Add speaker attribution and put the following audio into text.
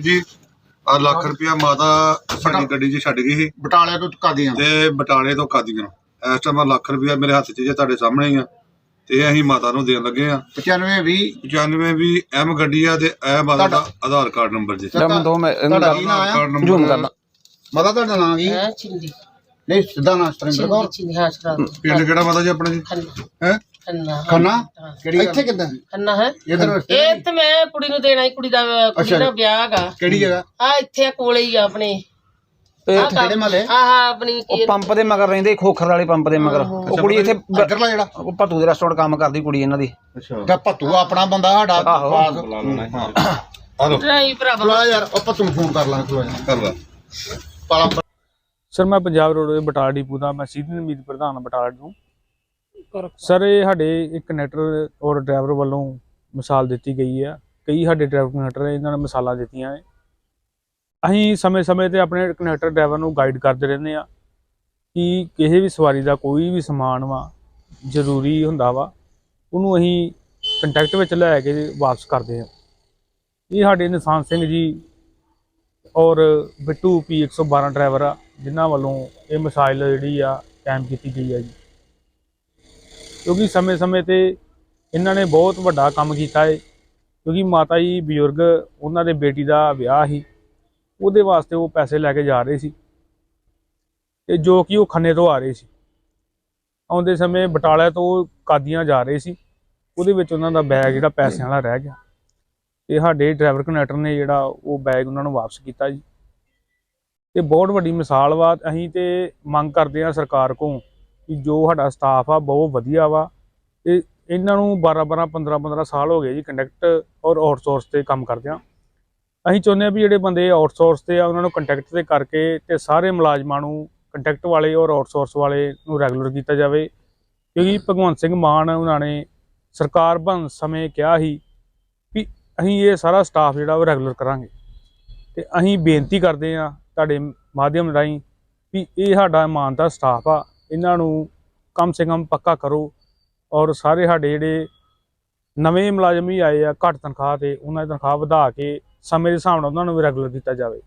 Speaker 1: ਜੀ ਆ ਲੱਖ ਰੁਪਇਆ ਮਾਤਾ ਸਾਡੀ ਗੱਡੀ 'ਚ ਛੱਡ ਗਈ ਸੀ।
Speaker 2: ਬਟਾਲੇ ਤੋਂ ਕਾਦੀਆਂ
Speaker 1: ਤੇ ਬਟਾਲੇ ਤੋਂ ਕਾਦੀਆਂ ਇਸ ਟਾਈਮ ਲੱਖ ਰੁਪਇਆ ਮੇਰੇ ਹੱਥ 'ਚ ਜੇ ਤੁਹਾਡੇ ਸਾਹਮਣੇ ਹੀ ਆ। ਤੇ ਅਸੀਂ ਮਾਤਾ ਨੂੰ ਦੇਣ ਲੱਗੇ ਆ।
Speaker 2: 95 20
Speaker 1: 95 ਵੀ ਐਮ ਗੱਡੀ ਆ ਤੇ ਇਹ ਮਾਤਾ ਦਾ ਆਧਾਰ ਕਾਰਡ ਨੰਬਰ ਜੀ।
Speaker 2: ਤੁਹਾਡਾ-
Speaker 3: ਦੋ ਮੈਂ ਇਹਨੂੰ
Speaker 2: ਤੁਹਾਡਾ ਕੀ ਨਾਂ ਆ?
Speaker 3: ਜੂਮ ਕਰਨਾ।
Speaker 2: ਮਤਾ ਤੁਹਾਡਾ ਨਾਂ ਕੀ?
Speaker 4: ਹੈ ਚਿੰਦੀ
Speaker 2: ਨਹੀਂ ਸਿੱਧਾ ਨਾਂ ਸਤਰਿੰਦਰ ਕੌਰ।
Speaker 1: ਪਿੰਡ ਕਿਹੜਾ ਮਾਤਾ ਜੀ ਆਪਣਾ ਜੀ?
Speaker 2: ਹੈ?
Speaker 4: ਖੰਨਾ।
Speaker 2: ਕਿਹੜੀ ਇੱਥੇ ਕਿੱਦਾਂ?
Speaker 4: ਖੰਨਾ ਹੈ।
Speaker 2: ਇਧਰ
Speaker 4: ਇਹ ਤੇ ਮੈਂ ਕੁੜੀ ਨੂੰ ਦੇਣਾ ਹੀ ਕੁੜੀ ਦਾ ਕੁੜੀ। ਦਾ ਵਿਆਹ ਹੈਗਾ
Speaker 2: ਕਿਹੜੀ ਜਗ੍ਹਾ?
Speaker 4: ਆ ਇੱਥੇ ਆ ਕੋਲੇ ਹੀ ਆ ਆਪਣੇ।
Speaker 2: ਕਿਹੜੇ ਮਹੱਲੇ?
Speaker 4: ਆਪਣੀ ਕੀ
Speaker 3: ਉਹ ਪੰਪ ਦੇ ਮਗਰ ਰਹਿੰਦੇ ਖੋਖਰ ਵਾਲੇ ਪੰਪ ਦੇ ਮਗਰ। ਉਹ ਕੁੜੀ ਇੱਥੇ ਬ-
Speaker 2: ਇੱਧਰਲਾ ਜਿਹੜਾ?
Speaker 3: ਉਹ ਭੱਤੂ ਦੇ ਰੈਸਟੋਰੈਂਟ ਕੰਮ ਕਰਦੀ ਕੁੜੀ ਇਹਨਾਂ ਦੀ।
Speaker 2: ਤੇ ਭੱਤੂ ਆਪਣਾ ਬੰਦਾ ਸਾਡਾ
Speaker 3: ਆਹੋ।
Speaker 2: ਪਾਸ।
Speaker 1: ਆ ਲੋ
Speaker 4: ਨਹੀਂ ਭਰਾਵਾ।
Speaker 2: ਬੁਲਾ ਯਾਰ ਉਹ ਭੱਤੂ ਨੂੰ ਫੋਨ ਕਰ ਲਾਂਗੇ ਖਲੋ ਜਾ
Speaker 1: ਕਰ ਲਾ।
Speaker 2: ਪਾਲਾ
Speaker 5: ਸਰ ਮੈਂ ਪੰਜਾਬ ਰੋਡ ਦੇ ਬਟਾਲਾ ਡਿਪੂ ਦਾ ਮੈਂ ਸੀਨੀਅਰ ਮੀਤ ਪ੍ਰਧਾਨ ਬਟਾਲਾ ਨੂੰ ਸਰ, ਇਹ ਸਾਡੇ ਇੱਕ ਕਨੈਕਟਰ ਔਰ ਡਰਾਈਵਰ ਵੱਲੋਂ ਮਿਸਾਲ ਦਿੱਤੀ ਗਈ ਆ। ਕਈ ਸਾਡੇ ਡਰਾਈਵਰ ਕਨੈਕਟਰ ਇਹਨਾਂ ਨੇ ਮਿਸਾਲਾਂ ਦਿੱਤੀਆਂ ਹੈ ਅਸੀਂ ਸਮੇਂ-ਸਮੇਂ ਤੇ ਆਪਣੇ ਕਨੈਕਟਰ ਡਰਾਈਵਰ ਨੂੰ ਗਾਈਡ ਕਰਦੇ ਰਹਿੰਦੇ ਆ ਕਿ ਕਿਸੇ ਵੀ ਸਵਾਰੀ ਦਾ ਕੋਈ ਵੀ ਸਮਾਨ ਵਾ, ਜ਼ਰੂਰੀ ਹੁੰਦਾ ਵਾ, ਉਹਨੂੰ ਅਸੀਂ ਕੰਟੈਕਟ ਵਿੱਚ ਲੈ ਕੇ ਵਾਪਸ ਕਰਦੇ ਆ ਇਹ ਸਾਡੇ ਨਿਸ਼ਾਨ ਸਿੰਘ ਜੀ ਔਰ ਬਿੱਟੂ ਪੀ 112 ਡਰਾਈਵਰ ਆ, ਜਿਨ੍ਹਾਂ ਵੱਲੋਂ ਇਹ ਮਿਸਾਈਲ ਜਿਹੜੀ ਆ, ਕਾਇਮ ਕੀਤੀ ਗਈ ਆ ਜੀ। ਕਿਉਂਕਿ ਸਮੇਂ-ਸਮੇਂ ਤੇ ਇਹਨਾਂ ਨੇ ਬਹੁਤ ਵੱਡਾ ਕੰਮ ਕੀਤਾ ਹੈ ਕਿਉਂਕਿ ਮਾਤਾ ਜੀ ਬਜ਼ੁਰਗ, ਉਹਨਾਂ ਦੇ ਬੇਟੀ ਦਾ ਵਿਆਹ ਸੀ, ਉਹਦੇ ਵਾਸਤੇ ਉਹ ਪੈਸੇ ਲੈ ਕੇ ਜਾ ਰਹੇ ਸੀ ਤੇ ਜੋ ਕਿ ਉਹ ਖੰਨੇ ਤੋਂ ਆ ਰਹੇ ਸੀ। ਆਉਂਦੇ ਸਮੇਂ ਬਟਾਲਾ ਤੋਂ ਕਾਦੀਆਂ ਜਾ ਰਹੇ ਸੀ, ਉਹਦੇ ਵਿੱਚ ਉਹਨਾਂ ਦਾ ਬੈਗ ਜਿਹੜਾ ਪੈਸਿਆਂ ਵਾਲਾ ਰਹਿ ਗਿਆ ਤੇ ਸਾਡੇ ਡਰਾਈਵਰ ਕਨੈਕਟਰ ਨੇ ਜਿਹੜਾ ਉਹ ਬੈਗ ਉਹਨਾਂ ਨੂੰ ਵਾਪਸ ਕੀਤਾ ਜੀ। ਤੇ ਬਹੁਤ ਵੱਡੀ ਮਿਸਾਲ ਵਾ ਅਸੀਂ ਤੇ ਮੰਗ ਕਰਦੇ ਆ ਸਰਕਾਰ ਕੋਲੋਂ ਕਿ ਜੋ ਸਾਡਾ ਸਟਾਫ ਆ, ਬਹੁਤ ਵਧੀਆ ਵਾ। ਤੇ ਇਹਨਾਂ ਨੂੰ 12 12 15 15 ਸਾਲ ਹੋ ਗਏ ਜੀ ਕੰਟੈਕਟ ਔਰ ਆਊਟਸੋਰਸ ਤੇ ਕੰਮ ਕਰਦਿਆਂ। ਅਸੀਂ ਚਾਹੁੰਦੇ ਆ ਵੀ ਜਿਹੜੇ ਬੰਦੇ ਆਊਟਸੋਰਸ ਤੇ ਆ, ਉਹਨਾਂ ਨੂੰ ਕੰਟੈਕਟ ਤੇ ਕਰਕੇ ਤੇ ਸਾਰੇ ਮੁਲਾਜ਼ਮਾਂ ਨੂੰ ਕੰਟੈਕਟ ਵਾਲੇ ਔਰ ਆਊਟਸੋਰਸ ਵਾਲੇ ਨੂੰ ਰੈਗੂਲਰ ਕੀਤਾ ਜਾਵੇ। ਕਿਉਂਕਿ ਭਗਵੰਤ ਸਿੰਘ ਮਾਨ ਉਹਨਾਂ ਨੇ ਸਰਕਾਰ ਬਣ ਸਮੇਂ ਕਿਹਾ ਸੀ ਵੀ ਅਸੀਂ ਇਹ ਸਾਰਾ ਸਟਾਫ ਜਿਹੜਾ ਉਹ ਰੈਗੂਲਰ ਕਰਾਂਗੇ। ਤੇ ਅਸੀਂ ਬੇਨਤੀ ਕਰਦੇ ਆ ਤੁਹਾਡੇ ਮਾਧਿਅਮ ਰਾਹੀਂ ਵੀ ਇਹ ਸਾਡਾ ਇਮਾਨਦਾਰ ਸਟਾਫ ਆ ਇਹਨਾਂ ਨੂੰ ਕਮ ਸੇ ਕਮ ਪੱਕਾ ਕਰੋ ਔਰ ਸਾਰੇ ਸਾਡੇ ਜਿਹੜੇ ਨਵੇਂ ਮੁਲਾਜ਼ਮ ਵੀ ਆਏ ਆ ਘੱਟ ਤਨਖਾਹ ਤੇ ਉਹਨਾਂ ਦੀ ਤਨਖਾਹ ਵਧਾ ਕੇ ਸਮੇਂ ਦੇ ਹਿਸਾਬ ਨਾਲ ਉਹਨਾਂ ਨੂੰ ਵੀ ਰੈਗੂਲਰ ਕੀਤਾ ਜਾਵੇ।